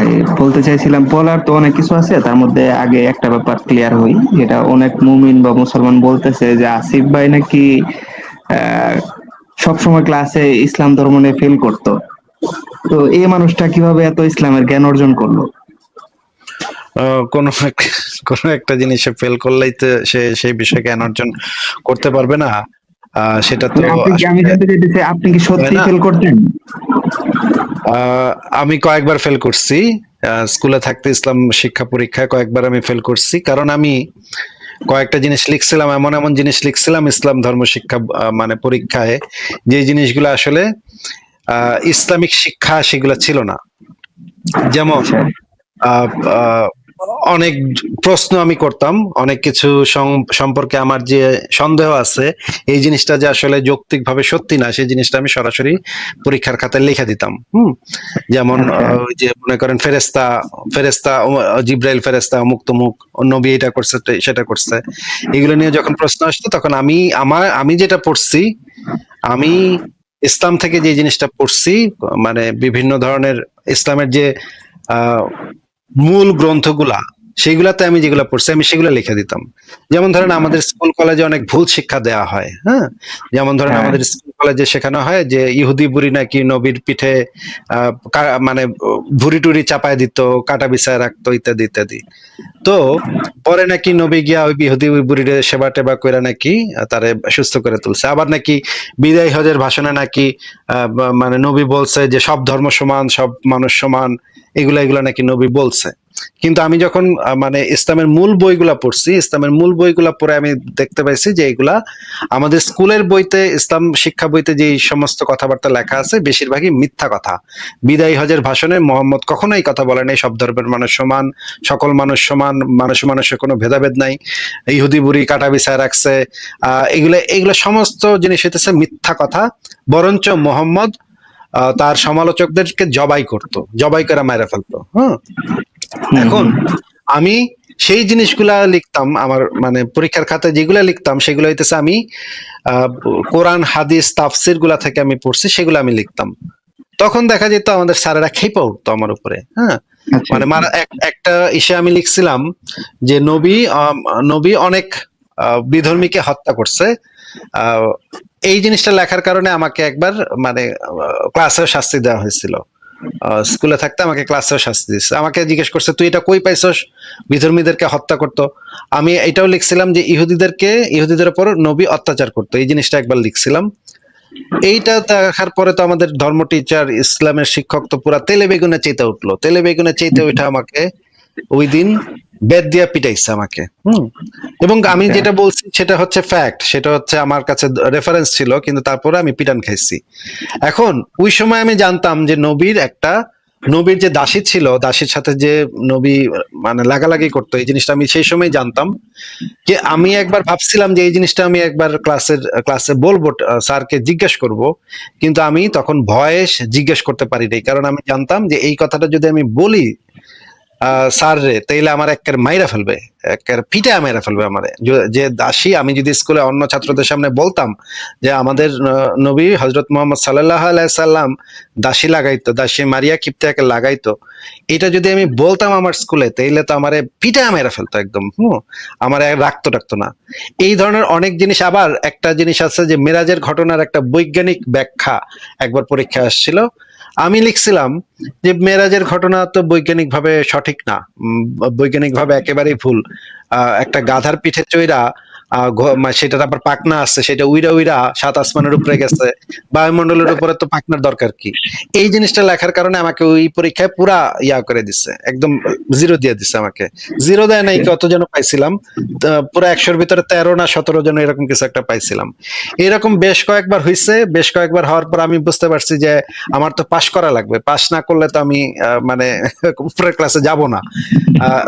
ভাই বলতে চাইছিলাম, বলার তো অনেক কিছু আছে, তার মধ্যে আগে একটা ব্যাপার ক্লিয়ার হই, যেটা অনেক মুমিন বা মুসলমান বলতেছে যে আসিফ ভাই নাকি সবসময় ক্লাসে ইসলাম ধর্ম নিয়ে ফেল করতো। তো এই মানুষটা কীভাবে এত ইসলামের জ্ঞান অর্জন করল? কোনো কোনো একটা জিনিসে ফেল করলেই তো সে, সেই বিষয়ে জ্ঞান অর্জন করতে পারবে না। সেটা তো মানে আমি জানতে চাইতেছি আপনি কি সত্যি ফেল করতেন? আমি কয়েকবার ফেল করছি। স্কুলে থাকতে ইসলাম শিক্ষা পরীক্ষায় কয়েকবার আমি ফেল করছি। কারণ আমি কয়েকটা জিনিস লিখছিলাম এমন এমন জিনিস লিখছিলাম ইসলাম ধর্ম শিক্ষা মানে পরীক্ষায় যে জিনিসগুলো আসলে আহ, ইসলামিক শিক্ষা সেগুলো ছিল না। যেমন আচ্ছা। আহ, আহ, অনেক প্রশ্ন আমি করতাম অনেক কিছু সম্পর্কে আমার যে সন্দেহ আছে এই জিনিসটা যে আসলে যৌক্তিকভাবে সত্যি না সেই জিনিসটা আমি সরাসরি পরীক্ষার খাতায় লিখে দিতাম হুম যেমন। আহ, ওই যে মনে করেন ফেরেস্তা ফেরেস্তা জিব্রাইল ফেরেস্তা মুক্ত মুখ নবী এটা করছে সেটা করছে এগুলো নিয়ে যখন প্রশ্ন আসতো তখন আমি আমার আমি যেটা পড়ছি আমি ইসলাম থেকে যে জিনিসটা পড়ছি মানে বিভিন্ন ধরনের ইসলামের যে আহ, মূল গ্রন্থগুলা সেগুলাতে আমি যেগুলো পড়ছি আমি সেগুলো লিখে দিতাম। যেমন ধরেন আমাদের স্কুল কলেজে অনেক ভুল শিক্ষা দেওয়া হয় হ্যাঁ? যেমন ধরেন হ্যাঁ। আমাদের স্কুল কলেজে শেখানো হয় যে ইহুদি বুড়ি নাকি নবীর পিঠে মানে ভুড়ি টুরি চাপায় দিত কাটা বিছায় রাখতো ইত্যাদি ইত্যাদি। তো পরে নাকি নবী গিয়া ওই ইহুদি বুড়িরে সেবা টেবা করে নাকি তারে সুস্থ করে তুলছে। আবার নাকি বিদায় হজের ভাষণে নাকি আহ, মানে নবী বলছে যে সব ধর্ম সমান সব মানুষ সমান এগুলা এগুলা নাকি নবী বলছে। কিন্তু আমি যখন মানে ইসলামের মূল বইগুলা পড়ছি, ইসলামের মূল বইগুলা পড়ে আমি দেখতে পাইছি যে এগুলা আমাদের স্কুলের বইতে, ইসলাম শিক্ষা বইতে যে সমস্ত কথাবার্তা লেখা আছে, বেশিরভাগই মিথ্যা কথা। বিদায় হজের ভাষণে মোহাম্মদ কখনো এই কথা বলে নাই, সব ধর্মের মানুষ সমান, সকল মানুষ সমান, মানুষ মানুষের কোনো ভেদাভেদ নাই, ইহুদি বুড়ি কাটা বিছায় রাখছে এগুলো এগুলো সমস্ত জিনিস হইতেছে মিথ্যা কথা, বরঞ্চ মোহাম্মদ তার সমালোচকদেরকে জবাই করত, জবাই করে মায়েরা ফেলতো হ্যাঁ এখন আমি সেই জিনিসগুলা লিখতাম আমার মানে পরীক্ষার খাতায় যেগুলা লিখতাম সেগুলো হইতেছে আমি কোরআন হাদিস তাফসিরগুলা থেকে আমি পড়ছি সেগুলো আমি লিখতাম। তখন দেখা যেত আমাদের স্যারেরা খেপে উঠতো আমার উপরে হ্যাঁ? আচ্ছা মানে এক- একটা ইসে আমি লিখছিলাম যে নবী নবী অনেক বিধর্মীকে হত্যা করছে আহ, এই জিনিসটা লেখার কারণে আমাকে একবার মানে ক্লাসেও শাস্তি দেওয়া হয়েছিল। স্কুলে থাকতে আমাকে ক্লাসেও শাস্তি দিচ্ছে আমাকে জিজ্ঞেস করছে, তুই এটা কই পাইছস? বিধর্মীদেরকে হত্যা করতো। আমি এটাও লিখছিলাম যে ইহুদিদেরকে, ইহুদিদের উপর নবী অত্যাচার করতো। এই জিনিসটা একবার লিখছিলাম। এইটা দেখার পরে তো আমাদের ধর্ম টিচার ইসলামের শিক্ষক তো পুরা তেলে বেগুনে চেতে উঠল। তেলে বেগুনে চেতে ওইটা আমাকে ওই দিন বেদ দিয়া পিটাইছে আমাকে। হুম। এবং আমি। যেটা বলছি সেটা হচ্ছে ফ্যাক্ট সেটা হচ্ছে আমার কাছে রেফারেন্স ছিল কিন্তু তারপরে আমি পিটান খাইছি। এখন ওই সময় আমি জানতাম যে নবীর একটা নবীর যে দাসী ছিল দাসীর সাথে যে নবী মানে লাগালাগি করতো এই জিনিসটা আমি সেই সময় জানতাম যে আমি একবার ভাবছিলাম যে এই জিনিসটা আমি একবার ক্লাসের ক্লাসে বলব স্যারকে জিজ্ঞেস করব কিন্তু আমি তখন ভয়েস জিজ্ঞেস করতে পারি নাই কারণ আমি জানতাম যে এই কথাটা যদি আমি বলি স্যার রে, তাইলে আমার একের মাইরা ফেলবে, একের পিঠে মাইরা ফেলবে আমারে। য- দাসী, আমি যদি স্কুলে অন্য ছাত্রদের সামনে বলতাম যে আমাদের নবী হজরত মোহাম্মদ সাল্লাহ আলাইসাল্লাম দাসী লাগাইতো, দাসী মারিয়া কিপ্তাকে লাগাইতো, এটা যদি আমি বলতাম আমার স্কুলে, তাইলে তো আমার পিঠে মেরা ফেলতো একদম, হুম? আমার রাখতো টাকতো না। এই ধরনের অনেক জিনিস আবার একটা জিনিস আছে যে মেরাজের ঘটনার একটা বৈজ্ঞানিক ব্যাখ্যা একবার পরীক্ষা আসছিল। আমি লিখছিলাম যে মেরাজের ঘটনা তো বৈজ্ঞানিকভাবে সঠিক না বৈজ্ঞানিকভাবে একেবারেই ভুল। একটা গাধার পিঠে চইরা ঘ- আবার পাকনা আছে, সেটা উইরা উইরা সাত আসমানের উপরে গেছে। বায়ুমণ্ডলের উপরে তো পাকনার দরকার কি? এই জিনিসটা লেখার কারণে আমাকে ওই পরীক্ষায় পুরা ইয়া করে দিছে, একদম জিরো দিয়ে দিছে আমাকে। জিরো দেয় নাই কত যেন পাইছিলাম পুরো একশোর ভিতরে তেরো না সতেরো জন এরকম কিছু একটা পাইছিলাম। এরকম বেশ কয়েকবার হয়েছে বেশ কয়েকবার হওয়ার পর আমি বুঝতে পারছি যে আমার তো পাশ করা লাগবে। পাশ না করলে তো আমি মানে উপরের ক্লাসে যাব না।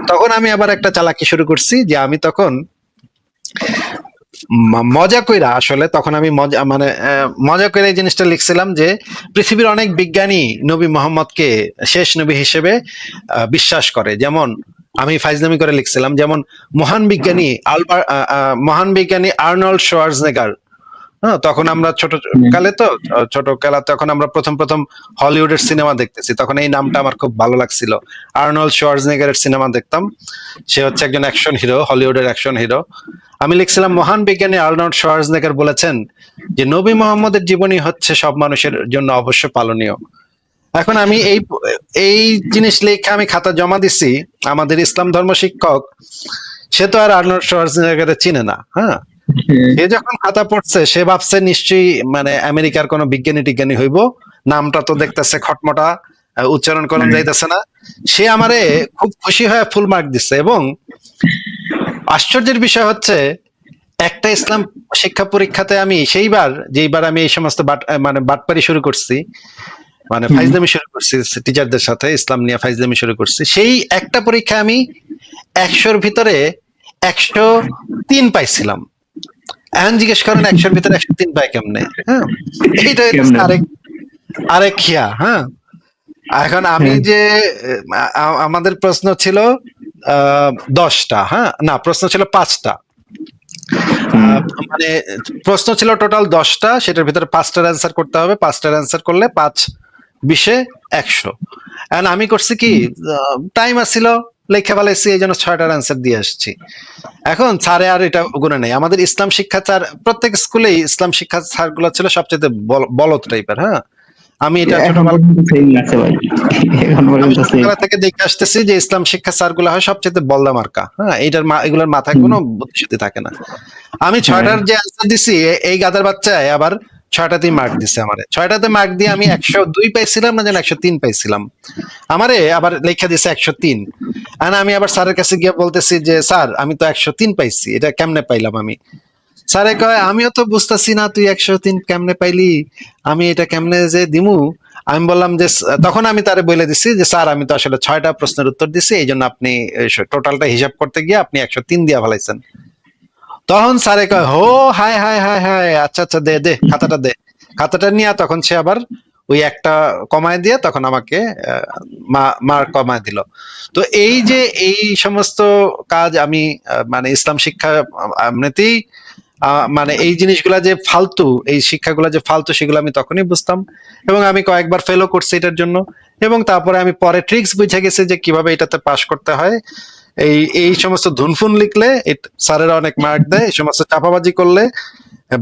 তখন আমি আবার একটা চালাকি শুরু করছি যে আমি তখন মজা কইরা আসলে তখন আমি মজা মানে মজা করে এই জিনিসটা লিখছিলাম যে পৃথিবীর অনেক বিজ্ঞানী নবী মোহাম্মদকে শেষ নবী হিসেবে বিশ্বাস করে। যেমন আমি ফাইজলামি করে লিখছিলাম, যেমন মহান বিজ্ঞানী আলবার মহান বিজ্ঞানী আর্নল্ড শোয়ার্জনেগার হ্যাঁ তখন আমরা ছোট কালে তো ছোট কালা তখন আমরা প্রথম প্রথম হলিউডের সিনেমা দেখতেছি। তখন এই নামটা আমার খুব ভালো লাগছিল। আর্নল্ড শোয়ার্জনেগারের সিনেমা দেখতাম। সে হচ্ছে একজন অ্যাকশন হিরো হলিউডের অ্যাকশন হিরো আমি লিখছিলাম মহান বিজ্ঞানী আর্নল্ড শোয়ার্জনেগার বলেছেন যে নবী মোহাম্মদের জীবনী হচ্ছে সব মানুষের জন্য অবশ্য পালনীয়। এখন আমি এই এই জিনিস লেখা আমি খাতা জমা দিছি। আমাদের ইসলাম ধর্ম শিক্ষক সে তো আর আর্নল্ড শোয়ার্জনেগারে চিনে না হ্যাঁ? সে যখন খাতা পড়ছে সে ভাবছে নিশ্চয়ই মানে আমেরিকার কোনো বিজ্ঞানী টিজ্ঞানী হইব। নামটা তো দেখতেছে খটমটা উচ্চারণ করা যাইতেছে না। সে আমারে খুব খুশি হয়ে ফুল মার্ক দিচ্ছে এবং আশ্চর্যের বিষয় হচ্ছে একটা ইসলাম শিক্ষা পরীক্ষাতে আমি সেইবার যেইবার আমি এই সমস্ত মানে বাটপারি শুরু করছি মানে। ফাইজলামি শুরু করছি টিচারদের সাথে ইসলাম নিয়ে ফাইজলামি শুরু করছি। সেই একটা পরীক্ষা আমি একশোর ভিতরে একশো তিন পাইছিলাম। এখন জিজ্ঞেস করেন একশোর ভিতরে একশো তিন পাই কেমনে? হ্যাঁ এইটা আরেক আরেক খিয়া হ্যাঁ। এখন আমি হ্যাঁ। যে আমাদের প্রশ্ন ছিল দশটা হ্যাঁ না প্রশ্ন ছিল পাঁচটা। মানে প্রশ্ন ছিল টোটাল দশটা সেটার ভিতরে পাঁচটার অ্যান্সার করতে হবে পাঁচটার অ্যান্সার করলে পাঁচ বিশে একশো। এখন আমি করছি কি টাইম আসছিল লেখা ফেলাইছি এই জন্য ছয়টার অ্যান্সার দিয়ে আসছি। এখন স্যারে আর এটা গুণে নেই। আমাদের ইসলাম শিক্ষা স্যার প্রত্যেক স্কুলেই ইসলাম শিক্ষা স্যারগুলো ছিল সবচেয়ে বলত টাইপের হ্যাঁ? আমি এটা ছোটবেলা থেকে দেখে আসতেছি যে ইসলাম শিক্ষা স্যারগুলো হয় সবচেয়ে বলদা মার্কা হ্যাঁ? এইটার মা- এগুলোর মাথায় কোনো বুদ্ধিশুদ্ধি থাকে না। আমি ছয়টার যে অ্যান্সার দিছি এই গাদার বাচ্চায় আবার ছয়টাতেই মার্ক দিছে আমারে। ছয়টাতে মার্ক দিয়ে আমি একশো দুই পাইছিলাম না যেন একশো তিন পাইছিলাম। আমারে আবার লেখা দিছে একশো তিন। আর আমি আবার স্যারের কাছে গিয়ে বলতেছি যে, স্যার, আমি তো একশো তিন পাইছি, এটা কেমনে পাইলাম আমি? স্যারে কয়, আমিও তো বুঝতেছি না তুই একশো তিন কেমনে পাইলি? আমি এটা কেমনে যে দিমু? আমি বললাম যে, তখন আমি তারে বলে দিছি যে, স্যার, আমি তো আসলে ছয়টা প্রশ্নের উত্তর দিছি এই জন্য আপনি টোটালটা হিসাব করতে গিয়ে আপনি একশো তিন দিয়া ফেলাইছেন। তখন স্যারে কয়, হো হাই হাই হাই হাই আচ্ছা আচ্ছা দে দে, খাতাটা দে। খাতাটা নিয়ে তখন সে আবার ওই একটা কমায় দিয়ে তখন আমাকে মার্ক কমায় দিল। তো এই যে এই সমস্ত কাজ আমি মানে ইসলাম শিক্ষা এমনিতেই মানে এই জিনিসগুলা যে ফালতু, এই শিক্ষাগুলা যে ফালতু সেগুলো আমি তখনই বুঝতাম এবং আমি কয়েকবার ফেলও করছি এটার জন্য এবং তারপরে আমি পরে ট্রিক্স বুঝে গেছি যে কীভাবে এটাতে পাশ করতে হয়। এই এই সমস্ত ধুনফুন লিখলে স্যারেরা অনেক মার্ক দেয়, এই সমস্ত চাপাবাজি করলে,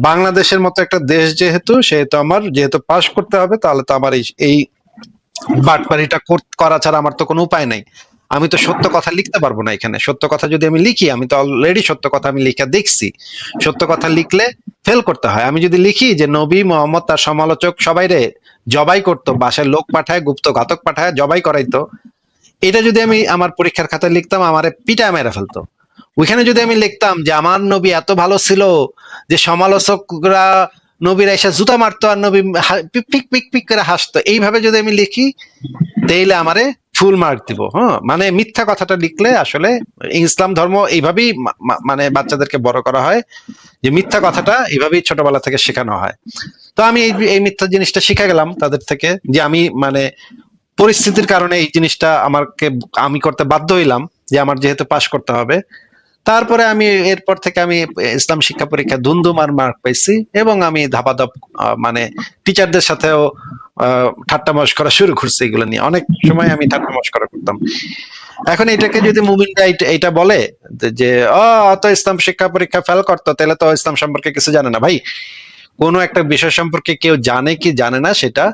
বাংলাদেশের মতো একটা দেশ যেহেতু, সেহেতু আমার, যেহেতু পাশ করতে হবে, তাহলে তো আমার এই বাটপারিটা করা ছাড়া আমার তো কোনো উপায় নাই। আমি তো সত্য কথা লিখতে পারব না এখানে। সত্য কথা যদি আমি লিখি, আমি তো অলরেডি সত্য কথা আমি লিখে দেখছি। সত্য কথা লিখলে ফেল করতে হয়। আমি যদি লিখি যে নবী মোহাম্মদ তার সমালোচক সবাই রে জবাই করতো বাসায় লোক পাঠায় গুপ্ত ঘাতক পাঠায়, জবাই করাইতো এটা যদি আমি আমার পরীক্ষার খাতায় লিখতাম, আমার পিটা মেরে ফেলতো। ওইখানে যদি আমি লিখতাম যে, আমার নবী এত ভালো ছিল যে, সমালোচকরা নবীর এসে জুতা মারতো আর নবী পিক পিক পিক করে হাসতো। এইভাবে যদি আমি লিখি, তাইলে আমারে ফুল মার্ক দিব হ্যাঁ? মানে মিথ্যা কথাটা লিখলে আসলে ইসলাম ধর্ম এইভাবেই মানে বাচ্চাদেরকে বড় করা হয়, যে মিথ্যা কথাটা এইভাবেই ছোটবেলা থেকে শেখানো হয়। তো আমি এই মিথ্যা জিনিসটা শিখে গেলাম তাদের থেকে, যে আমি মানে পরিস্থিতির কারণে এই জিনিসটা আমাকে, আমি করতে বাধ্য হইলাম যে আমার যেহেতু পাশ করতে হবে। তারপরে আমি এরপর থেকে আমি ইসলাম শিক্ষা পরীক্ষা ধুমধুম আর মার্ক পাইছি এবং আমি ধাপাধাপ মানে টিচারদের সাথেও ঠাট্টা মস্করা শুরু করছি এগুলো নিয়ে। অনেক সময় আমি ঠাট্টা মস্করা করতাম। এখন এটাকে যদি মুমিনরা এইটা বলে যে- অত ইসলাম শিক্ষা পরীক্ষা ফেল করতো, তাহলে তো ইসলাম সম্পর্কে কিছু জানে না। ভাই, কোনো একটা বিষয় সম্পর্কে কেউ জানে কি জানে না সেটা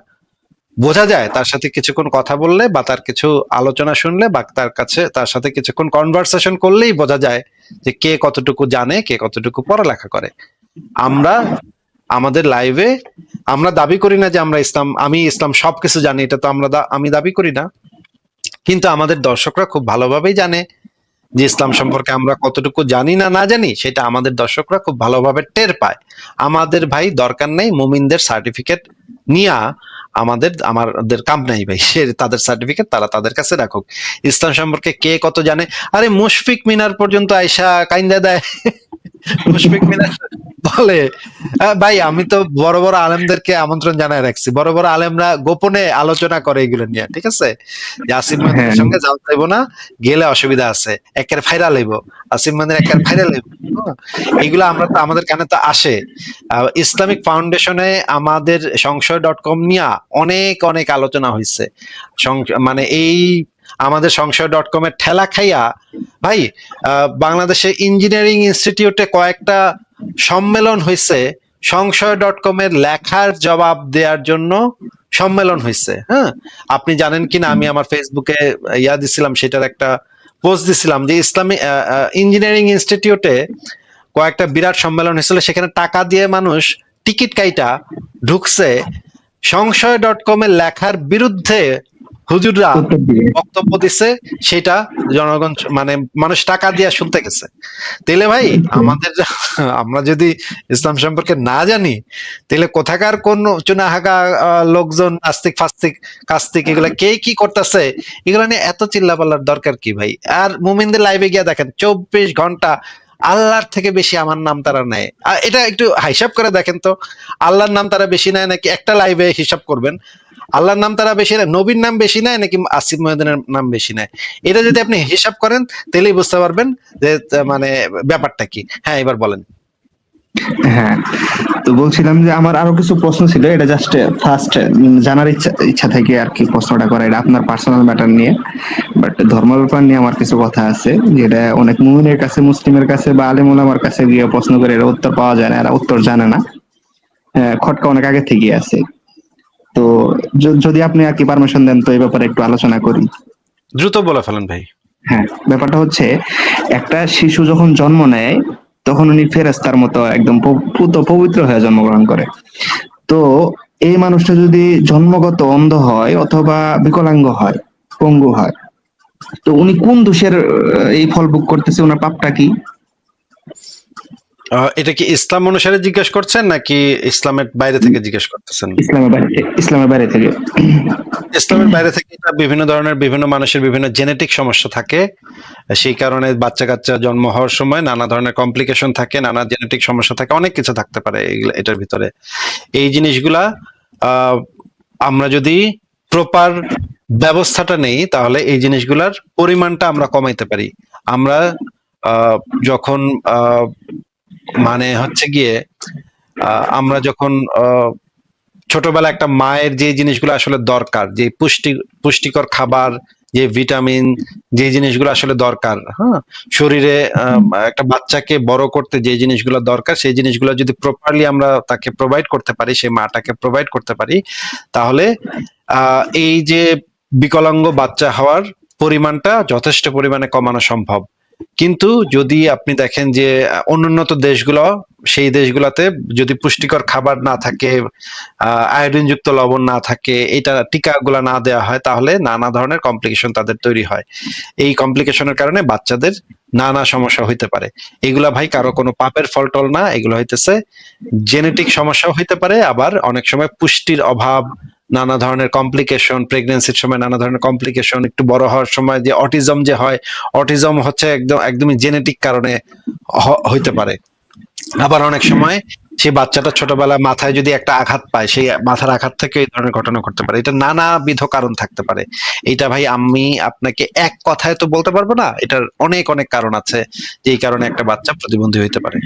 বোঝা যায় তার সাথে কিছুক্ষণ কথা বললে বা তার কিছু আলোচনা শুনলে বা তার কাছে, তার সাথে কিছুক্ষণ কনভারসেশন করলেই বোঝা যায় যে কে কতটুকু জানে, কে কতটুকু পড়ালেখা করে। আমরা, আমাদের লাইভে আমরা দাবি করি না যে আমরা ইসলাম, আমি ইসলাম সবকিছু জানি, এটা তো আমরা আমি দাবি করি না। কিন্তু আমাদের দর্শকরা খুব ভালোভাবেই জানে যে ইসলাম সম্পর্কে আমরা কতটুকু জানি না না জানি, সেটা আমাদের দর্শকরা খুব ভালোভাবে টের পায়। আমাদের ভাই দরকার নেই মুমিনদের সার্টিফিকেট নিয়া আমাদের আমাদের কাম নাই ভাই। সে তাদের সার্টিফিকেট তারা তাদের কাছে রাখুক। ইসলাম সম্পর্কে কে কত জানে? আরে মুশফিক মিনার পর্যন্ত আয়সা কাইন্দা দেয়। মুশফিক মিনার বলে ভাই আমি তো বড় বড় আলেমদেরকে আমন্ত্রণ জানায় রাখছি। বড় বড় আলেমরা গোপনে আলোচনা করে এগুলো নিয়ে ঠিক আছে? যে মহিনের হ্যাঁ। সঙ্গে যাওয়া যাইব না গেলে অসুবিধা আছে। একের ফাইরা লইব। আসিফ মহিনের একের ফাইরা লইব। এগুলো আমরা তো আমাদের কানে তো আসে। ইসলামিক ফাউন্ডেশনে আমাদের সংশয় ডট কম নিয়ে অনেক অনেক আলোচনা হয়েছে মানে এই আমাদের সংশয় ডট কম এর ঠেলা খাইয়া, ভাই বাংলাদেশে ইঞ্জিনিয়ারিং ইনস্টিটিউটে কয়েকটা সম্মেলন হয়েছে সংশয় ডট কম এর লেখার জবাব দেওয়ার জন্য সম্মেলন হয়েছে হ্যাঁ? আপনি জানেন কিনা, আমি আমার ফেসবুকে ইয়া দিছিলাম, সেটার একটা পোস্ট দিছিলাম যে ইসলামী ইঞ্জিনিয়ারিং ইনস্টিটিউটে কয়েকটা বিরাট সম্মেলন হয়েছিল সেখানে টাকা দিয়ে মানুষ টিকিট কাইটা ঢুকছে। সংশয় ডট কম এর লেখার বিরুদ্ধে হুজুররা বক্তব্য দিছে সেটা জনগণ মানে মানুষ টাকা দিয়ে শুনতে গেছে। তাহলে ভাই আমাদের আমরা যদি ইসলাম সম্পর্কে না জানি তাহলে কোথাকার কোন চুনাহাগা আহ, লোকজন আস্তিক ফাস্তিক কাস্তিক এগুলা কে কি করতেছে এগুলা নিয়ে এত চিল্লা পাল্লার দরকার কি ভাই? আর মুমিনদের লাইভে গিয়ে দেখেন চব্বিশ ঘণ্টা আল্লাহর থেকে বেশি আমার নাম তারা নেয়। এটা একটু হিসাব করে দেখেন তো, আল্লাহর নাম তারা বেশি নেয় নাকি একটা লাইভে হিসাব করবেন? আল্লাহর নাম তারা বেশি নেয়, নবীর নাম বেশি নেয় নাকি আসিফ মহিউদ্দিনের নাম বেশি নেয়? এটা যদি আপনি হিসাব করেন, তাহলেই বুঝতে পারবেন যে মানে ব্যাপারটা কি। হ্যাঁ এবার বলেন। হ্যাঁ তো বলছিলাম যে আমার আরও কিছু প্রশ্ন ছিল এটা জাস্ট ফার্স্ট জানার ইচ্ছা ইচ্ছা থেকে আর কি প্রশ্নটা করা এটা আপনার পার্সোনাল ম্যাটার নিয়ে বাট ধর্ম ব্যাপার নিয়ে আমার কিছু কথা আছে যেটা অনেক মুমিনের কাছে মুসলিমের কাছে বা আলেম ওলামার কাছে গিয়ে প্রশ্ন করে এর উত্তর পাওয়া যায় না এরা উত্তর জানে না। হ্যাঁ, খটকা অনেক আগে থেকে আছে। তো যদি আপনি আর কি পারমিশন দেন তো এই ব্যাপারে একটু আলোচনা করি। দ্রুত বলে ফেলেন ভাই। হ্যাঁ ব্যাপারটা হচ্ছে একটা শিশু যখন জন্ম নেয় তখন উনি ফেরেস্তার মতো একদম পবিত্র হয়ে জন্মগ্রহণ করে। তো এই মানুষটা যদি জন্মগত অন্ধ হয় অথবা বিকলাঙ্গ হয়, পঙ্গু হয়, তো উনি কোন দোষের এই ফল ভোগ করতেছে, ওনার পাপটা কি? এটা কি ইসলাম অনুসারে জিজ্ঞেস করছেন নাকি ইসলামের বাইরে থেকে জিজ্ঞেস করতেছেন? ইসলামের বাইরে ইসলামের বাইরে থেকে। ইসলামের বাইরে থেকে বিভিন্ন ধরনের বিভিন্ন মানুষের বিভিন্ন জেনেটিক সমস্যা থাকে। সেই কারণে বাচ্চা কাচ্চা জন্ম হওয়ার সময় নানা ধরনের কমপ্লিকেশন থাকে নানা জেনেটিক সমস্যা থাকে অনেক কিছু থাকতে পারে এটার ভিতরে। এই জিনিসগুলা আহ, আমরা যদি প্রপার ব্যবস্থাটা নেই তাহলে এই জিনিসগুলার পরিমাণটা আমরা কমাইতে পারি। আমরা আহ, যখন আহ, মানে হচ্ছে গিয়ে আমরা যখন ছোটবেলা একটা মায়ের যে জিনিসগুলো আসলে দরকার, যে পুষ্টি, পুষ্টিকর খাবার, যে ভিটামিন, যে জিনিসগুলো আসলে দরকার হ্যাঁ? শরীরে একটা বাচ্চাকে বড় করতে যে জিনিসগুলো দরকার, সেই জিনিসগুলো যদি প্রপারলি আমরা তাকে প্রোভাইড করতে পারি, সেই মাটাকে প্রোভাইড করতে পারি, তাহলে এই যে বিকলাঙ্গ বাচ্চা হওয়ার পরিমাণটা যথেষ্ট পরিমাণে কমানো সম্ভব। কিন্তু যদি আপনি দেখেন যে অনুন্নত দেশগুলো, সেই দেশগুলোতে যদি পুষ্টিকর খাবার না থাকে আয়োডিন যুক্ত লবণ না থাকে, এটা টিকাগুলা না দেওয়া হয়, তাহলে নানা ধরনের কমপ্লিকেশন তাদের তৈরি হয়। এই কমপ্লিকেশনের কারণে বাচ্চাদের নানা সমস্যা হইতে পারে। এগুলা ভাই কারও কোনো পাপের ফল টল না, এগুলো হইতেছে জেনেটিক সমস্যাও হইতে পারে, আবার অনেক সময় পুষ্টির অভাব নানা ধরনের কমপ্লিকেশন প্রেগনেন্সির সময় নানা ধরনের কমপ্লিকেশন একটু বড় হওয়ার সময় যে অটিজম যে হয় অটিজম হচ্ছে একদম, একদমই জেনেটিক কারণে হইতে পারে। আবার অনেক সময় সেই বাচ্চাটা ছোটবেলায় মাথায় যদি একটা আঘাত পায়, সেই মাথার আঘাত থেকে এই ধরনের ঘটনা ঘটতে পারে। এটা নানাবিধ কারণ থাকতে পারে। এটা ভাই আমি আপনাকে এক কথায় তো বলতে পারব না, এটার অনেক অনেক কারণ আছে যে এই কারণে একটা বাচ্চা প্রতিবন্ধী হইতে পারে।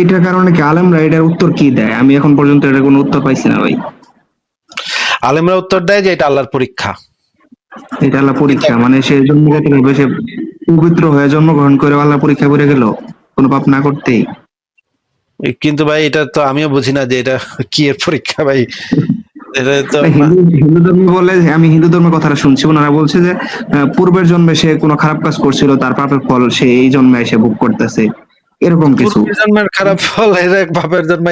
এটার কারণে কি আলেমরা এটার উত্তর কি দেয়? আমি এখন পর্যন্ত এটার কোনো উত্তর পাইছি না ভাই। আলেমরা উত্তর দেয় যে এটা আল্লাহর পরীক্ষা। এটা আল্লাহ পরীক্ষা মানে সে ভাবে সে পবিত্র হয়ে জন্মগ্রহণ করে আল্লাহ পরীক্ষা করে গেল কোনো পাপ না করতেই। কিন্তু ভাই এটা তো আমিও বুঝি না যে এটা কি এর পরীক্ষা ভাই। এটা তো হিন্দু ধর্ম বলে আমি হিন্দু ধর্মের কথাটা শুনছি ওনারা বলছে যে পূর্বের জন্মে সে কোনো খারাপ কাজ করছিল তার পাপের ফল সে এই জন্মে এসে ভোগ করতেছে। এরকম কিছু। জন্মের খারাপ ফল এর এক বাপের জন্মে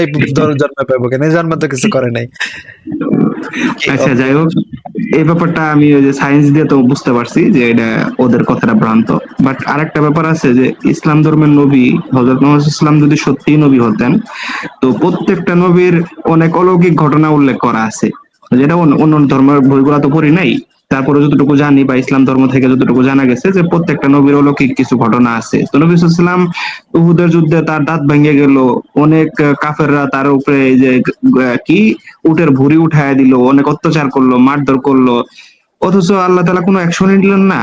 জন্মে পাবো কেন? এই জন্মে তো কিছু করে নাই। আচ্ছা যাই হোক। এই ব্যাপারটা আমি ওই যে সায়েন্স দিয়ে তো বুঝতে পারছি যে এটা ওদের কথাটা ভ্রান্ত। বাট আরেকটা ব্যাপার আছে যে, ইসলাম ধর্মের নবী হজরত মোহাম্মদ ইসলাম যদি সত্যিই নবী হতেন, তো প্রত্যেকটা নবীর অনেক অলৌকিক ঘটনা উল্লেখ করা আছে। যেটা অন্য ধর্মের বইগুলা তো পড়ি নাই। তারপরে যতটুকু জানি বা ইসলাম ধর্ম থেকে যতটুকু জানা গেছে যে প্রত্যেকটা নবীর অলৌকিক কিছু ঘটনা আছে। তো নবী সাল্লাম উহুদের যুদ্ধে তার দাঁত ভেঙে গেল, অনেক কাফেররা তার উপরে যে কি উটের ভুড়ি উঠায় দিল, অনেক অত্যাচার করল, মারধর করল। অথচ আল্লাহ তালা কোনো অ্যাকশন নিলেন না।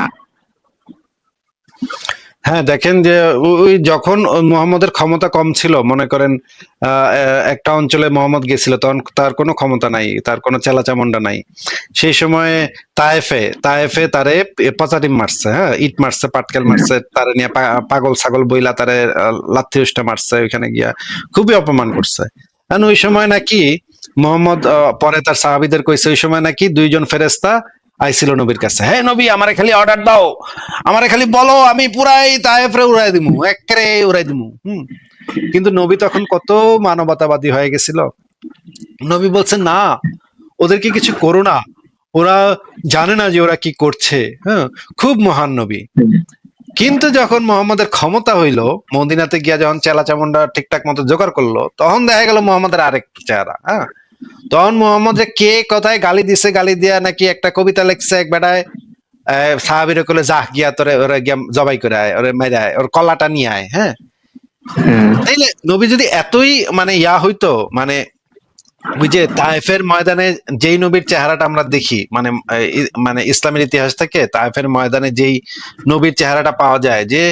হ্যাঁ দেখেন যে ওই যখন মোহাম্মদের ক্ষমতা কম ছিল, মনে করেন একটা অঞ্চলে মোহাম্মদ গেছিল, তখন তার কোনো ক্ষমতা নাই, তার কোনো চেলাচামুন্ডা নাই। সেই সময়ে তায়েফে তায়েফে তারে পচাটিম মারছে হ্যাঁ ইট মারছে, পাটকেল মারছে, তারে নিয়ে পাগল ছাগল বইলা তারে লাথি উষ্টা মারছে, ওইখানে গিয়া খুবই অপমান করছে। কারণ ওই সময় নাকি মোহাম্মদ পরে তার সাহাবিদের কইছে, ওই সময় নাকি দুইজন ফেরেস্তা আইছিল নবীর কাছে। হ্যাঁ নবী, আমারে খালি অর্ডার দাও। আমারে খালি বলো, আমি পুরাই তায়েফরে উড়াই দিমু একেরে উড়াই দিমু। হুম। কিন্তু নবী তখন কত মানবতাবাদী হয়ে গেছিল। নবী বলছেন, না, ওদেরকে কিছু করো না। ওরা জানে না যে ওরা কি করছে। হ্যাঁ খুব মহান নবী। কিন্তু যখন মোহাম্মদের ক্ষমতা হইল, মদিনাতে গিয়া যখন চেলা চামুন্ডা ঠিকঠাক মতো জোগাড় করল, তখন দেখা গেল মোহাম্মদের আরেক চেহারা হ্যাঁ। তখন মোহাম্মদ কে কোথায় গালি দিছে গালি দিয়া নাকি একটা কবিতা লিখছে এক আহ, সাহাবীরে কলে যাহ গিয়া তোরে ওরে গিয়া জবাই করে আয় ওরে ওর কলাটা নিয়ে আয় হ্যাঁ? হ্যাঁ তাইলে নবী যদি এতই মানে ইয়া হইতো মানে ওই যে তায়েফের ময়দানে যেই নবীর চেহারাটা আমরা দেখি মানে মানে ইসলামের ইতিহাস থেকে তায়েফের ময়দানে যেই নবীর চেহারাটা পাওয়া যায় যে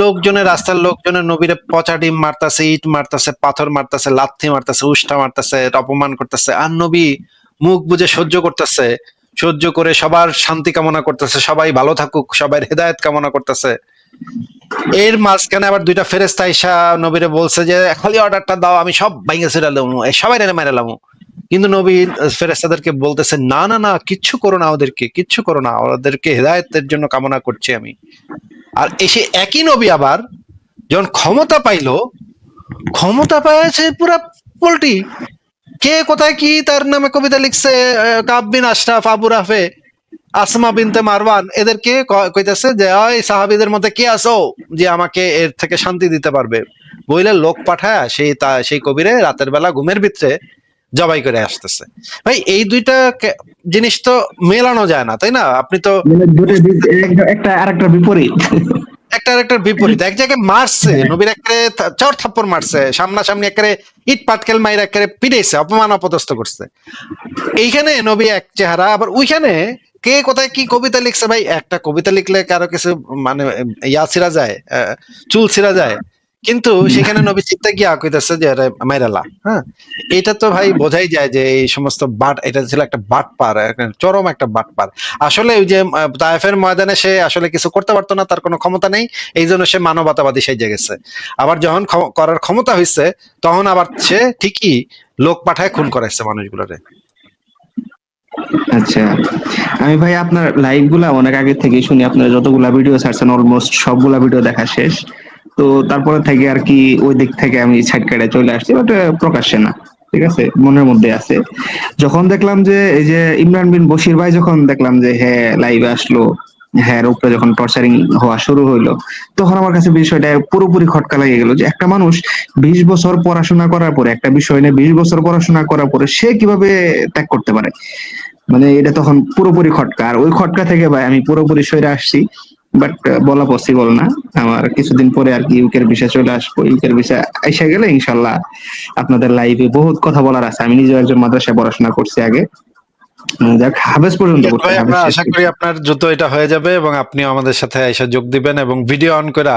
লোকজনের রাস্তার লোকজনের নবীরে পচা ডিম মারতাছে, ইট মারতাছে, পাথর মারতাছে, লাথি মারতাছে উষ্টা মারতাছে অপমান করতেছে। আর নবী মুখ বুঝে সহ্য করতেছে, সহ্য করে সবার শান্তি কামনা করতেছে, সবাই ভালো থাকুক সবাই হেদায়েত কামনা করতেছে। এর মাঝখানে আবার দুইটা ফেরেস্তা ইসা নবীরে বলছে যে, খালি অর্ডারটা দাও, আমি সব ভাঙে ছিড়ালাম সবাই রেনে মেরালাম কিন্তু নবী ফেরেস্তাদেরকে বলতেছে, না না না, কিচ্ছু করো না ওদেরকে, কিচ্ছু করো না, ওদেরকে হেদায়েতের জন্য কামনা করছি আমি। আর এসে একই নবী আবার যখন ক্ষমতা পাইলো ক্ষমতা পাইছে পুরা পোল্টি। কে কোথায় কি তার নামে কবিতা লিখছে আহ, আশরাফ আবু রাফে আসমা বিনতে মারওয়ান এদেরকে কইতেছে যে ওই সাহাবীদের মধ্যে কে আছো যে আমাকে এর থেকে শান্তি দিতে পারবে? বইলে লোক পাঠায় সেই তা সেই কবিরে রাতের বেলা ঘুমের ভিতরে জবাই করে আসতেছে। ভাই এই দুইটা জিনিস তো মেলানো যায় না তাই না? আপনি তো মানে একটা- আরেকটা বিপরীত। একটা আরেকটার বিপরীত। এক জায়গায় মারছে নবীর একেবারে চর থাপ্পড় মারছে সামনাসামনি একেবারে ইট পাটকেল মাইর একেবারে পিটাইছে অপমান অপদস্থ করছে। এইখানে নবী এক চেহারা আবার ওইখানে কে কোথায় কি কবিতা লিখছে ভাই একটা কবিতা লিখলে কারও কিছু মানে ইয়া ছিড়া যায় চুল ছিড়া যায়। কিন্তু সেখানে নবী চিত্তে গিয়া কইতেছে যে মাইরালা হ্যাঁ? এটা তো ভাই বোঝাই যায় যে এই সমস্ত বাট, এটা ছিল একটা বাট পার চরম একটা বাট পার। আসলে ওই যে তায়েফের ময়দানে সে আসলে কিছু করতে পারতো না, তার কোনো ক্ষমতা নেই, এই জন্য সে মানবতাবাদী সেজে গেছে। আবার যখন করার ক্ষমতা হয়েছে তখন আবার সে ঠিকই লোক পাঠায়, খুন করাইছে মানুষগুলোরে। আচ্ছা আমি ভাই আপনার লাইভগুলা অনেক আগে থেকে শুনি, আপনার যতগুলা ভিডিও ছাড়ছেন অলমোস্ট সবগুলা ভিডিও দেখা শেষ। তো তারপরে থেকে আর কি ওই দিক থেকে আমি সাইড কাটে চলে আসছি বাট প্রকাশ্যে না, ঠিক আছে? মনের মধ্যে আছে। যখন দেখলাম যে এই যে ইমরান বিন বশির ভাই যখন দেখলাম যে হ্যাঁ লাইভে আসলো হ্যাঁ উপরে যখন টর্চারিং হওয়া শুরু হইল, তখন আমার কাছে বিষয়টা পুরোপুরি খটকা লেগে গেল যে একটা মানুষ বিশ বছর পড়াশোনা করার পরে, একটা বিষয় নিয়ে বিশ বছর পড়াশোনা করার পরে সে কীভাবে ত্যাগ করতে পারে? মানে এটা তখন পুরোপুরি খটকা। আর ওই খটকা থেকে ভাই আমি পুরোপুরি সরে আসছি। বাট বলা পসিবল না। আমার কিছুদিন পরে আর কি ইউকের বিষয় চলে আসব। ইউকের বিষয় এসে গেলে ইনশাল্লাহ আপনাদের লাইভে বহুত কথা বলার আছে। আমি নিজেও একজন মাদ্রাসায় পড়াশোনা করছি আগে। যাক হাফেজ পর্যন্ত আমরা আশা করি আপনার দ্রুত এটা হয়ে যাবে এবং আপনিও আমাদের সাথে এসে যোগ দিবেন এবং ভিডিও অন করা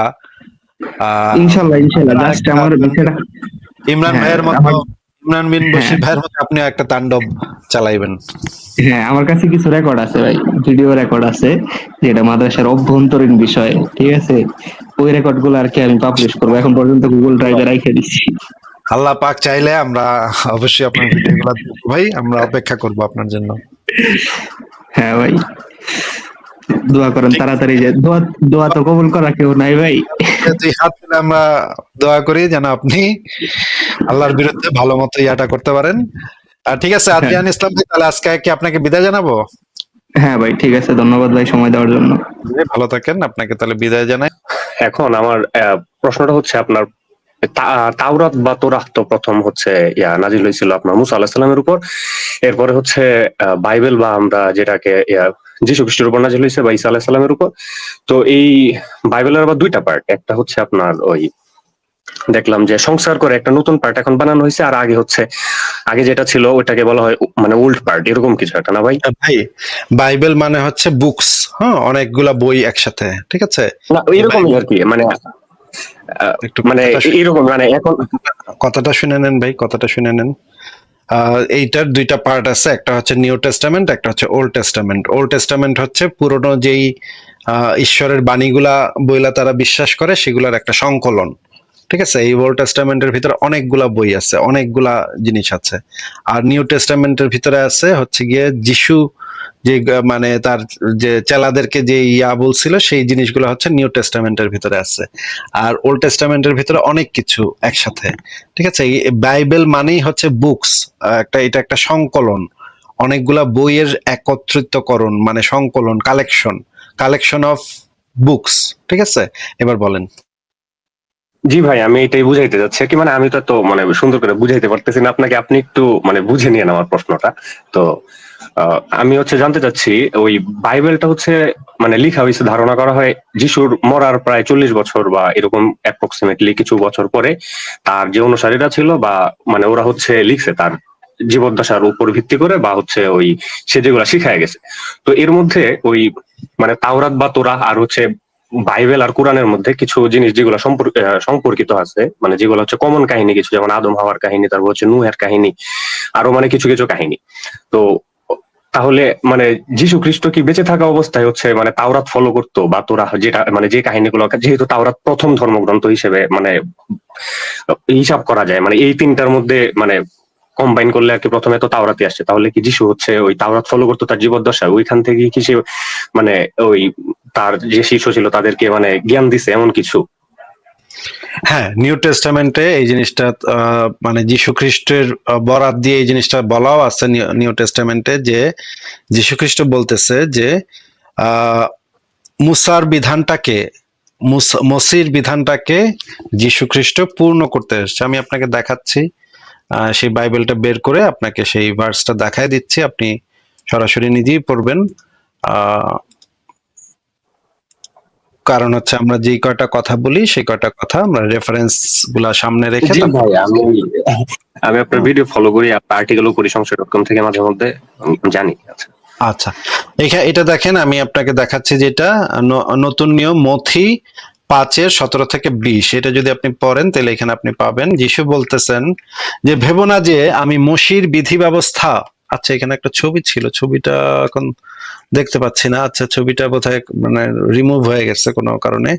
ইনশাল্লাহ ইনশাল্লাহ জাস্ট আমার ইমরান হ্যাঁ, ভাইয়ের মতো ইমরান বিন বশির হ্যাঁ। ভাইয়ের মতো আপনিও একটা তাণ্ডব চালাইবেন। হ্যাঁ আমার কাছে কিছু রেকর্ড আছে ভাই ভিডিও রেকর্ড আছে যেটা মাদ্রাসার অভ্যন্তরীণ বিষয় ঠিক আছে? ওই রেকর্ডগুলো আর কি আমি পাবলিশ করব এখন পর্যন্ত গুগল ড্রাইভে রাখে দিচ্ছি আল্লাহ পাক চাইলে আমরা অবশ্যই আপনার ভিডিওগুলো দেখব ভাই আমরা অপেক্ষা করব আপনার জন্য। হ্যাঁ ভাই। দোয়া করেন তাড়াতাড়ি যে দোয়া দোয়া তো কবুল করা কেউ নাই ভাই। দুই হাত তুলে আমরা দোয়া করি যেন আপনি আল্লাহর বিরুদ্ধে ভালো মতো ইয়াটা করতে পারেন। আর ঠিক আছে আদিয়ান ইসলাম ভাই তাহলে আজকে কি আপনাকে বিদায় জানাব? হ্যাঁ ভাই ঠিক আছে। ধন্যবাদ ভাই সময় দেওয়ার জন্য। ভালো থাকেন আপনাকে তাহলে বিদায় জানাই। এখন আমার আহ, প্রশ্নটা হচ্ছে আপনার তা- তাওরাত বা তোরাহ তো প্রথম হচ্ছে ইয়া নাজিল হয়েছিল আপনার মুসা আলাহিসাল্লামের উপর। এরপরে হচ্ছে বাইবেল বা আমরা যেটাকে ইয়া যীশু খ্রিস্টের উপর নাজিল হয়েছে বা ঈসা আলাহিস সালামের উপর। তো এই বাইবেলের আবার দুইটা পার্ট একটা হচ্ছে আপনার ওই দেখলাম যে সংস্কার করে একটা নতুন পার্ট এখন বানানো হয়েছে আর আগে হচ্ছে আগে যেটা ছিল ওটাকে বলা হয় মানে ওল্ড পার্ট এরকম কিছু একটা না ভাই? ভাই বাইবেল মানে হচ্ছে বুকস হ্যাঁ অনেকগুলা বই একসাথে ঠিক আছে? না এরকমই আর কি মানে মানে এরকম মানে এখন কথাটা শুনে নেন ভাই কথাটা শুনে নেন। এইটার দুইটা পার্ট আছে। একটা হচ্ছে নিউ টেস্টামেন্ট একটা হচ্ছে ওল্ড টেস্টামেন্ট ওল্ড টেস্টামেন্ট হচ্ছে পুরনো যেই ঈশ্বরের বাণীগুলা বইলা তারা বিশ্বাস করে, সেগুলার একটা সংকলন। ঠিক আছে? এই ওল্ড টেস্টামেন্টের ভিতরে অনেকগুলা বই আছে, অনেকগুলা জিনিস আছে। আর নিউ টেস্টামেন্টের ভিতরে আছে হচ্ছে গিয়ে যিশু যে মানে তার যে চেলাদেরকে যে ইয়া বলছিল, সেই জিনিসগুলো হচ্ছে নিউ টেস্টামেন্টের ভিতরে আছে। আর ওল্ড টেস্টামেন্টের ভিতরে অনেক কিছু একসাথে। ঠিক আছে? বাইবেল মানেই হচ্ছে বুকস। একটা, এটা একটা সংকলন। অনেকগুলা বইয়ের একত্রিতকরণ মানে সংকলন, কালেকশন। Collection of books. ঠিক আছে? এবার বলেন। জি ভাই, আমি এটাই বুঝাইতে যাচ্ছি। আর কি মানে আমি তো মানে সুন্দর করে বুঝাইতে পারতেছি না। আপনাকে আপনি একটু মানে বুঝে নিয়ে আমার প্রশ্নটা। তো আমি হচ্ছে জানতে চাচ্ছি, ওই বাইবেলটা হচ্ছে মানে লিখা হয়েছে, ধারণা করা হয় যিশুর মরার প্রায় চল্লিশ বছর বা এরকম অ্যাপ্রক্সিমেটলি কিছু বছর পরে তার যে অনুসারীরা ছিল বা মানে ওরা হচ্ছে লিখছে তার জীবদ্দশার উপর ভিত্তি করে বা হচ্ছে ওই সে যেগুলা শিখায় গেছে। তো এর মধ্যে ওই মানে তাওরাত বা তোরা আর হচ্ছে বাইবেল আর কোরআনের মধ্যে কিছু জিনিস যেগুলো সম্পর্কিত আছে মানে যেগুলো হচ্ছে কমন কাহিনী কিছু, যেমন আদম হাওয়ার কাহিনী, তারপর হচ্ছে নুহের কাহিনী, আরও মানে কিছু কিছু কাহিনী। তো তাহলে মানে যীশু খ্রিস্ট কি বেঁচে থাকা অবস্থায় হচ্ছে মানে তাওরাত ফলো করতো বা তোরা যেটা মানে যে কাহিনীগুলো যেহেতু তাওরাত প্রথম ধর্মগ্রন্থ হিসেবে মানে হিসাব করা যায় মানে এই তিনটার মধ্যে মানে কম্বাইন করলে আর কি প্রথমে তো তাওরাতে আসছে। তাহলে কি যিশু হচ্ছে ওই তাওরাত ফলো করতো তার জীবদ্দশায় ওইখান থেকে কি সে মানে ওই তার যে শিষ্য ছিল তাদেরকে মানে জ্ঞান দিছে এমন কিছু? হ্যাঁ নিউ টেস্টামেন্টে এই জিনিসটা মানে যীশু খ্রিস্টের বরাত দিয়ে এই জিনিসটা বলাও আছে নিউ- টেস্টামেন্টে যে যীশু খ্রিস্ট বলতেছে যে মুসার বিধানটাকে, মুস- মসির বিধানটাকে যীশু খ্রিস্ট পূর্ণ করতে এসেছে। আমি আপনাকে দেখাচ্ছি সেই বাইবেলটা বের করে আপনাকে সেই ভার্সটা দেখায় দিচ্ছি। আপনি সরাসরি নিজেই পড়বেন। কারণ হচ্ছে আমরা যে কয়টা কথা বলি সেই কয়টা কথা আমরা রেফারেন্সগুলা সামনে রেখে আমি আমি আপনার ভিডিও ফলো করি আপনার আর্টিকেলও করি সংশয় ডট কম থেকে মাঝে মধ্যে জানি। আচ্ছা। আচ্ছা। এটা দেখেন আমি আপনাকে দেখাচ্ছি যেটা ন- নতুন নিয়ম মথি পাঁচের সতেরো থেকে বিশ। এটা যদি আপনি পড়েন তাহলে এখানে আপনি পাবেন। যিশু বলতেছেন যে ভেবো না যে আমি মসির বিধি ব্যবস্থা আচ্ছা এখানে একটা ছবি ছিল ছবিটা এখন দেখতে পাচ্ছি না। আচ্ছা ছবিটা বোধহয় মানে রিমুভ হয়ে গেছে কোনো কারণে।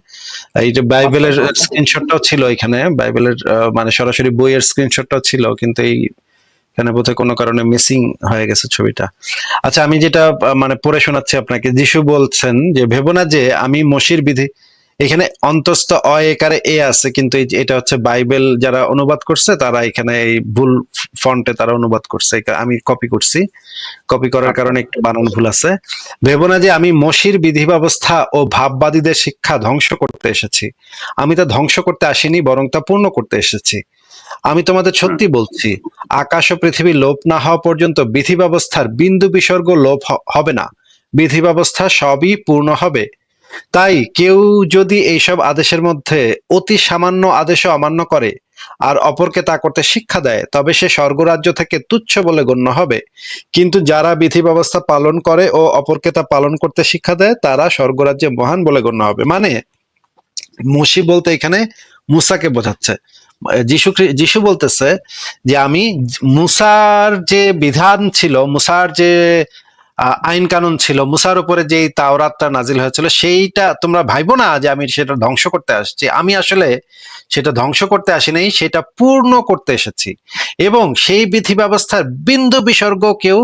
এই যে বাইবেলের স্ক্রিনশটটাও ছিল এখানে বাইবেলের মানে সরাসরি বইয়ের স্ক্রিনশটটাও ছিল কিন্তু এই এখানে বোধহয় কোনো কারণে মিসিং হয়ে গেছে ছবিটা। আচ্ছা আমি যেটা মানে পড়ে শোনাচ্ছি আপনাকে যিশু বলছেন যে ভেবো না যে আমি মসির বিধি এখানে অন্তস্থ অ একারে এ আছে কিন্তু এটা হচ্ছে বাইবেল যারা অনুবাদ করছে তারা এখানে এই ভুল ফন্টে তারা অনুবাদ করছে। আমি কপি করছি। কপি করার কারণে একটু বানান ভুল আছে। ভেবো না যে আমি মসির বিধি ব্যবস্থা ও ভাববাদীদের শিক্ষা ধ্বংস করতে এসেছি। আমি তা ধ্বংস করতে আসিনি বরং তা পূর্ণ করতে এসেছি। আমি তোমাদের সত্যি বলছি আকাশ ও পৃথিবী লোপ না হওয়া পর্যন্ত বিধি ব্যবস্থার বিন্দু বিসর্গ লোপ হবে না। বিধি ব্যবস্থা সবই পূর্ণ হবে। তাই কেউ যদি এইসব আদেশের মধ্যে অতি সামান্য আদেশও অমান্য করে আর অপরকে তা করতে শিক্ষা দেয়, তবে সে স্বর্গরাজ্য থেকে তুচ্ছ বলে গণ্য হবে। কিন্তু যারা বিধি ব্যবস্থা পালন করে ও অপরকে তা পালন করতে শিক্ষা দেয়, তারা স্বর্গরাজ্যে মহান বলে গণ্য হবে। মানে মুসি বলতে এখানে মুসাকে বোঝাচ্ছে। যিশু যিশু বলতেছে যে, আমি মুসার যে বিধান ছিল, মুসার যে আইন কানুন ছিল মুসার উপরে যে তাওরাতটা নাজিল হয়েছিল সেইটা তোমরা ভাইবো না যে আমি সেটা ধ্বংস করতে আসছি। আমি আসলে সেটা ধ্বংস করতে আসি নাই সেটা পূর্ণ করতে এসেছি। এবং সেই বিধি ব্যবস্থার বিন্দু বিসর্গ কেউ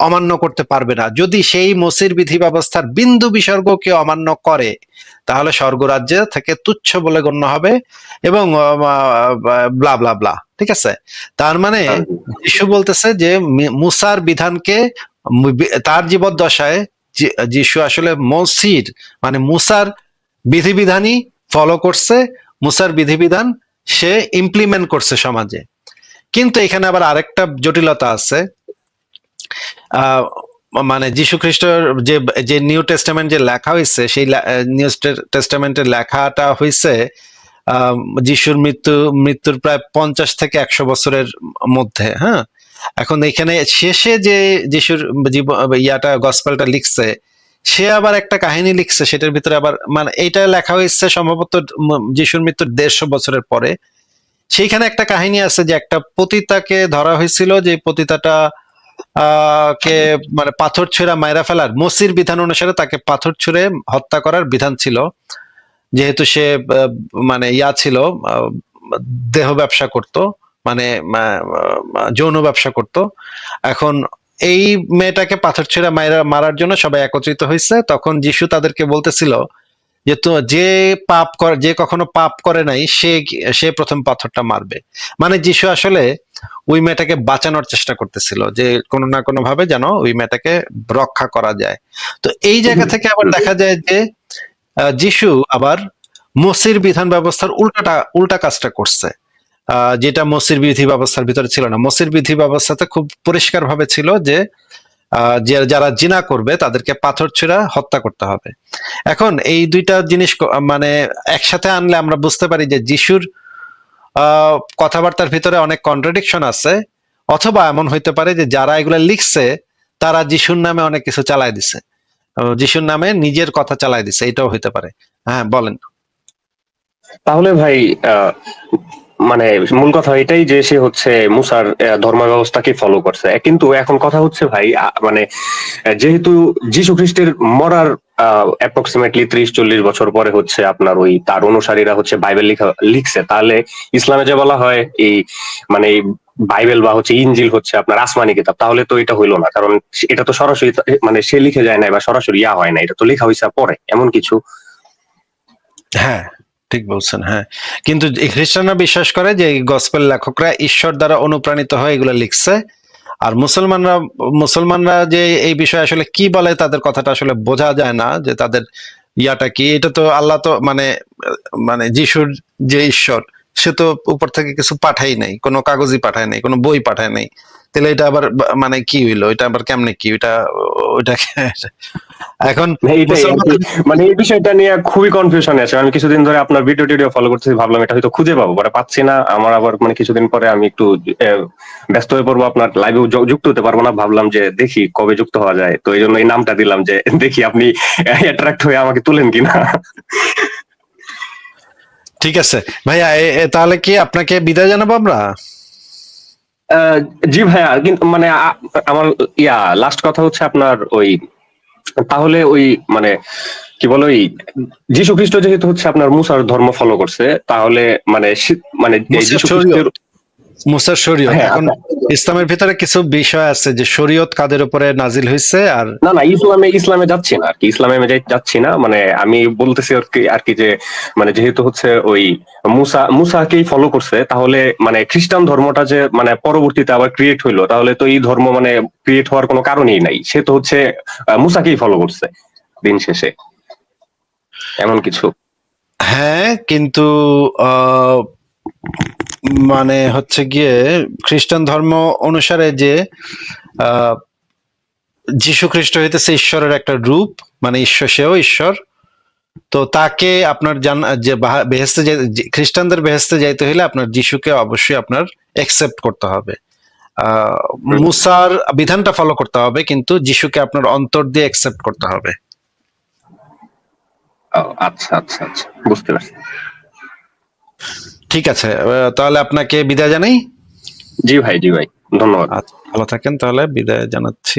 অমান্য করতে পারবে না। যদি সেই মসির বিধি ব্যবস্থার বিন্দু বিসর্গ কেউ অমান্য করে তাহলে স্বর্গরাজ্য থেকে তুচ্ছ বলে গণ্য হবে এবং ব্লা ব্লা ব্লা ঠিক আছে? তার মানে যিশু বলতেছে যে মুসার বিধানকে তার জীবদ্দশায় যিশু আসলে মসির মানে মুসার বিধিবিধানই ফলো করছে, মুসার বিধিবিধান সে ইমপ্লিমেন্ট করছে সমাজে। কিন্তু এখানে আবার আরেকটা জটিলতা আছে। মানে যীশু খ্রিস্টর যে যে নিউ টেস্টামেন্ট যে লেখা হয়েছে, সেই নিউ টেস্টামেন্টের লেখাটা হয়েছে যিশুর মৃত্যু মৃত্যুর প্রায় পঞ্চাশ থেকে একশো বছরের মধ্যে হ্যাঁ? এখন এখানে শেষে যে যিশুর ইয়াটা, গসপেলটা লিখছে, সে আবার একটা কাহিনী লিখছে, সেটার ভিতরে আবার মানে এইটা লেখা হয়েছে সম্ভবত যিশুর মৃত্যুর দেড়শো বছরের পরে। সেইখানে একটা কাহিনী আছে যে একটা পতিতাকে ধরা হয়েছিল, যে পতিতাটা কে মানে পাথর ছুঁড়া মাইরা ফেলার, মসির বিধান অনুসারে তাকে পাথর ছুঁড়ে হত্যা করার বিধান ছিল। যেহেতু সে মানে ইয়া ছিল দেহ ব্যবসা করত। মানে যৌন ব্যবসা করত। এখন এই মেয়েটাকে পাথর ছেড়ে মারা মারার জন্য সবাই একত্রিত হয়েছে। তখন যিশু তাদেরকে বলতেছিল যে তো যে পাপ করে যে কখনো পাপ করে নাই সে সে প্রথম পাথরটা মারবে। মানে যিশু আসলে ওই মেয়েটাকে বাঁচানোর চেষ্টা করতেছিল যে কোনো না কোনো ভাবে যেন ওই মেয়েটাকে রক্ষা করা যায়। তো এই জায়গা থেকে আবার দেখা যায় যে যিশু আবার মসির বিধান ব্যবস্থার উল্টাটা উল্টা কাজটা করছে। যেটা মসির বিধি ব্যবস্থার ভিতরে ছিল না। মসির বিধি ব্যবস্থাতে খুব পরিষ্কার ভাবে ছিল যে যারা জিনা করবে তাদেরকে পাথর ছোড়া হত্যা করতে হবে। এখন এই দুইটা জিনিস মানে একসাথে আনলে আমরা বুঝতে পারি যে যিশুর কথাবার্তার ভিতরে অনেক কন্ট্রাডিকশন আছে, অথবা এমন হইতে পারে যে যারা এগুলা লিখছে, তারা যিশুর নামে অনেক কিছু চালায় দিছে। যিশুর নামে নিজের কথা চালায় দিছে, এটাও হইতে পারে। হ্যাঁ বলেন। তাহলে ভাই মানে মূল কথা এটাই যে সে হচ্ছে মুসার ধর্ম ব্যবস্থাকে ফলো করছে। কিন্তু এখন কথা হচ্ছে ভাই মানে যেহেতু যীশু খ্রিস্টের মরার অ্যাপ্রক্সিমেটলি ত্রিশ, চল্লিশ বছর পরে হচ্ছে আপনার ওই তার অনুসারীরা হচ্ছে বাইবেল লিখা, লিখছে। তাহলে ইসলামে যে বলা হয়, এই মানে বাইবেল বা হচ্ছে ইঞ্জিল হচ্ছে আপনার আসমানি কিতাব। তাহলে তো এটা হইল না। কারণ এটা তো সরাসরি মানে সে লিখে যায় না বা সরাসরি ইয়া হয় না এটা তো লেখা হয়েছে পরে, এমন কিছু। হ্যাঁ। ঠিক বলছেন হ্যাঁ। কিন্তু খ্রিস্টানরা বিশ্বাস করে যে গসপেল লেখকরা ঈশ্বর দ্বারা অনুপ্রাণিত হয়ে, এগুলো লিখছে। আর মুসলমানরা মুসলমানরা যে এই বিষয়ে আসলে কি বলে তাদের কথাটা আসলে বোঝা যায় না, যে তাদের ইয়াটা কি। এটা তো আল্লাহ তো মানে মানে যিশুর যে ঈশ্বর, সে তো উপর থেকে কিছু পাঠাই নাই, কোনো কাগজই পাঠায় নাই, কোনো বই পাঠায় নাই। তাহলে এটা আবার মানে কি হইল? এটা আবার কেমনে কি? ওইটা ওইটা এখন। মানে এই বিষয়টা নিয়ে খুবই কনফিউশন আছে। আমি কিছুদিন ধরে আপনার ভিডিও টিডিও ফলো করতেছি ভাবলাম এটা হয়তো খুঁজে পাবো পরে পাচ্ছি না। আমার আবার মানে কিছুদিন পরে আমি একটু ব্যস্ত হয়ে পড়ব আপনার লাইভে যুক্ত হতে পারব না। ভাবলাম যে দেখি কবে যুক্ত হওয়া যায়। তো এই জন্য এই নামটা দিলাম যে দেখি আপনি অ্যাট্রাক্ট হয়ে আমাকে তুলেন কিনা। ঠিক আছে। ভাইয়া তাহলে কি আপনাকে বিদায় জানাব আমরা? জি ভাইয়া কিন্তু মানে আমার ইয়া লাস্ট কথা হচ্ছে আপনার ওই তাহলে ওই মানে কি বলো ওই যীশু খ্রিস্ট যেহেতু হচ্ছে আপনার মুসার ধর্ম ফলো করছে তাহলে মানে মানে যীশু খ্রিস্টের মুসার শরীয়ত। হ্যাঁ, এখন ইসলামের ভিতরে কিছু বিষয় আছে যে শরীয়ত কাদের উপরে নাজিল হয়েছে আর না না ইসলামে ইসলামে যাচ্ছি না আর কি। ইসলামে যাচ্ছি না। মানে আমি বলতেছি আর কি আর কি যে মানে যেহেতু হচ্ছে ওই মুসা মুসাকেই ফলো করছে তাহলে মানে খ্রিস্টান ধর্মটা যে মানে পরবর্তীতে আবার ক্রিয়েট হইল তাহলে তো এই ধর্ম মানে ক্রিয়েট হওয়ার কোনো কারণই নাই। সে তো হচ্ছে মুসাকেই ফলো করছে দিন শেষে। এমন কিছু। হ্যাঁ কিন্তু আহ, মানে হচ্ছে গিয়ে খ্রিস্টান ধর্ম অনুসারে যে আহ, যীশু খ্রিস্ট হইতেছে ঈশ্বরের একটা রূপ মানে ঈশ্বর সেও ঈশ্বর। তো তাকে আপনার জান যে বেহেস্তে খ্রিস্টানদের বেহেস্তে যাইতে হলে আপনার যিশুকে অবশ্যই আপনার একসেপ্ট করতে হবে। আহ মুসার বিধানটা ফলো করতে হবে কিন্তু যিশুকে আপনার অন্তর দিয়ে একসেপ্ট করতে হবে। আচ্ছা আচ্ছা আচ্ছা বুঝতে পারছি। ঠিক আছে তাহলে আপনাকে বিদায় জানাই। জি ভাই জি ভাই ধন্যবাদ। আচ্ছা, ভালো থাকেন তাহলে বিদায় জানাচ্ছি।